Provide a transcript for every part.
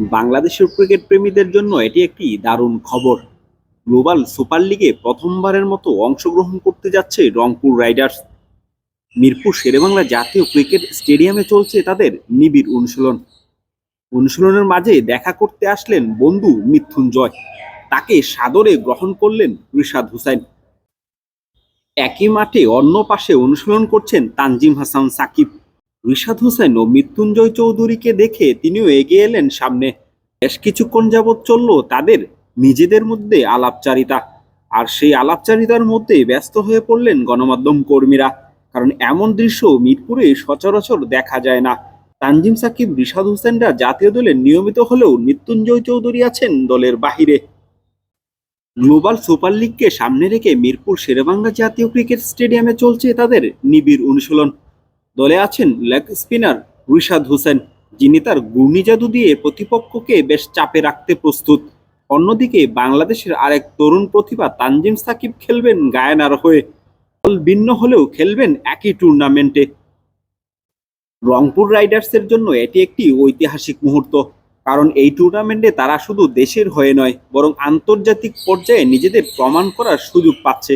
বাংলাদেশের ক্রিকেট প্রেমীদের জন্য এটি একটি দারুণ খবর। গ্লোবাল সুপার লিগে প্রথমবারের মতো অংশগ্রহণ করতে যাচ্ছে রংপুর রাইডার্স। মিরপুর শেরেবাংলা জাতীয় ক্রিকেট স্টেডিয়ামে চলছে তাদের নিবিড় অনুশীলন। অনুশীলনের মাঝে দেখা করতে আসলেন বন্ধু মৃত্যুঞ্জয় তাকে সাদরে গ্রহণ করলেন রিশাদ হুসাইন। একই মাঠে অন্য পাশে অনুশীলন করছেন তানজিম হাসান সাকিব। রিশাদ হোসেন ও মৃত্যুঞ্জয় চৌধুরীকে দেখে তিনিও এগিয়ে এলেন সামনে। বেশ কিছুক্ষণ যাবৎ চলল তাদের নিজেদের মধ্যে আলাপচারিতা। আর সেই আলাপচারিতার মধ্যে ব্যস্ত হয়ে পড়লেন গণমাধ্যম কর্মীরা। কারণ এমন দৃশ্য মিরপুরে সচরাচর দেখা যায় না। তানজিম সাকিব, রিশাদ হোসেনরা জাতীয় দলে নিয়মিত হলেও মৃত্যুঞ্জয় চৌধুরী আছেন দলের বাহিরে। গ্লোবাল সুপার লিগকে সামনে রেখে মিরপুর শেরেবাংলা জাতীয় ক্রিকেট স্টেডিয়ামে চলছে তাদের নিবিড় অনুশীলন। দলে আছেন লেগ স্পিনার রিশাদ হোসেন, যিনি তার ঘূর্ণি জাদু দিয়ে প্রতিপক্ষকে বেশ চাপে রাখতে প্রস্তুত। অন্যদিকে বাংলাদেশের আরেক তরুণ প্রতিভা তানজিম সাকিব খেলবেন গায়ানার হয়ে। দল ভিন্ন হলেও খেলবেন একই টুর্নামেন্টে। রংপুর রাইডার্সের জন্য এটি একটি ঐতিহাসিক মুহূর্ত, কারণ এই টুর্নামেন্টে তারা শুধু দেশের হয়ে নয়, বরং আন্তর্জাতিক পর্যায়ে নিজেদের প্রমাণ করার সুযোগ পাচ্ছে।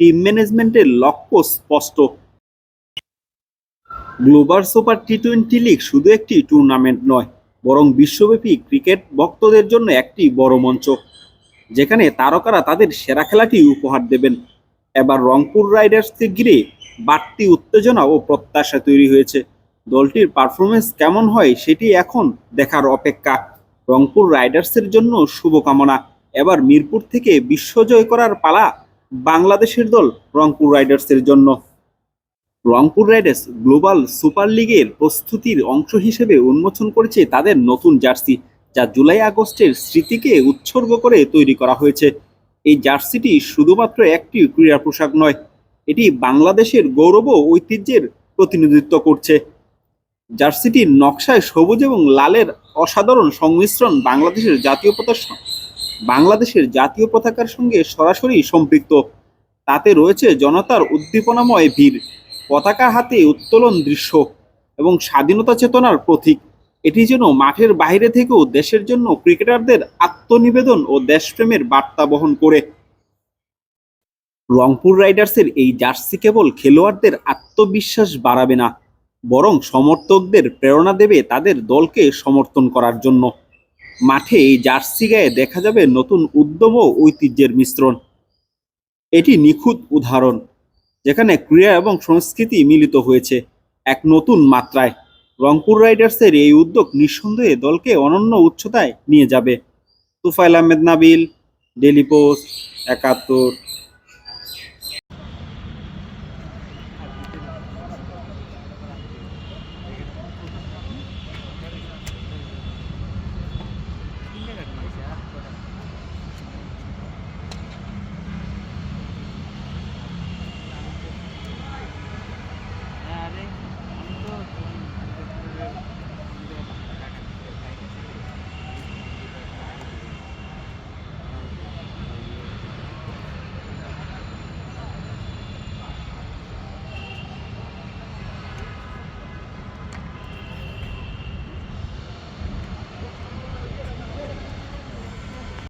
টিম ম্যানেজমেন্টের লক্ষ্য স্পষ্ট। Global super T twenty league শুধু একটি টুর্নামেন্ট নয়, বরং বিশ্বব্যাপী ক্রিকেট ভক্তদের জন্য একটি বড় মঞ্চ, যেখানে তারকারা তাদের সেরা খেলাটি উপহার দেবেন। এবার রংপুর রাইডার্সকে ঘিরে বাড়তি উত্তেজনা ও প্রত্যাশা তৈরি হয়েছে। দলটির পারফরমেন্স কেমন হয় সেটি এখন দেখার অপেক্ষা। রংপুর রাইডার্সের জন্য শুভকামনা। এবার মিরপুর থেকে বিশ্বজয় করার পালা বাংলাদেশের দল রংপুর রাইডার্সের জন্য। রংপুর রাইডার্স গ্লোবাল সুপার লিগের প্রস্তুতির অংশ হিসেবে উন্মোচন করেছে তাদের নতুন জার্সি, যা জুলাই আগস্টের স্মৃতিকে উৎসর্গ করে তৈরি করা হয়েছে। এই জার্সিটি শুধুমাত্র একটি ক্রীড়া পোশাক নয়, এটি বাংলাদেশের গৌরব ঐতিহ্যের প্রতিনিধিত্ব করছে। জার্সিটির নকশায় সবুজ এবং লালের অসাধারণ সংমিশ্রণ বাংলাদেশের জাতীয় পতাকা বাংলাদেশের জাতীয় পতাকার সঙ্গে সরাসরি সম্পৃক্ত। তাতে রয়েছে জনতার উদ্দীপনাময় ভিড়। পতাকা হাতে উত্তোলন দৃশ্য এবং স্বাধীনতা চেতনার প্রতীক। এটি যেন মাঠের বাইরে থেকেও দেশের জন্য ক্রিকেটারদের আত্মনিবেদন ও দেশপ্রেমের বার্তা বহন করে। রংপুর রাইডার্সের এই জার্সি কেবল খেলোয়াড়দের আত্মবিশ্বাস বাড়াবে না, বরং সমর্থকদের প্রেরণা দেবে তাদের দলকে সমর্থন করার জন্য। মাঠে এই জার্সি গায়ে দেখা যাবে নতুন উদ্যম ও ঐতিহ্যের মিশ্রণ। এটি নিখুঁত উদাহরণ। যেখানে ক্রীড়া এবং সংস্কৃতি মিলিত হয়েছে এক নতুন মাত্রায়। রংপুর রাইডার্সের এই উদ্যোগ নিঃসন্দেহে দলকে অনন্য উচ্চতায় নিয়ে যাবে। Tufail Ahmed Nabil Daily Post, Ekattor.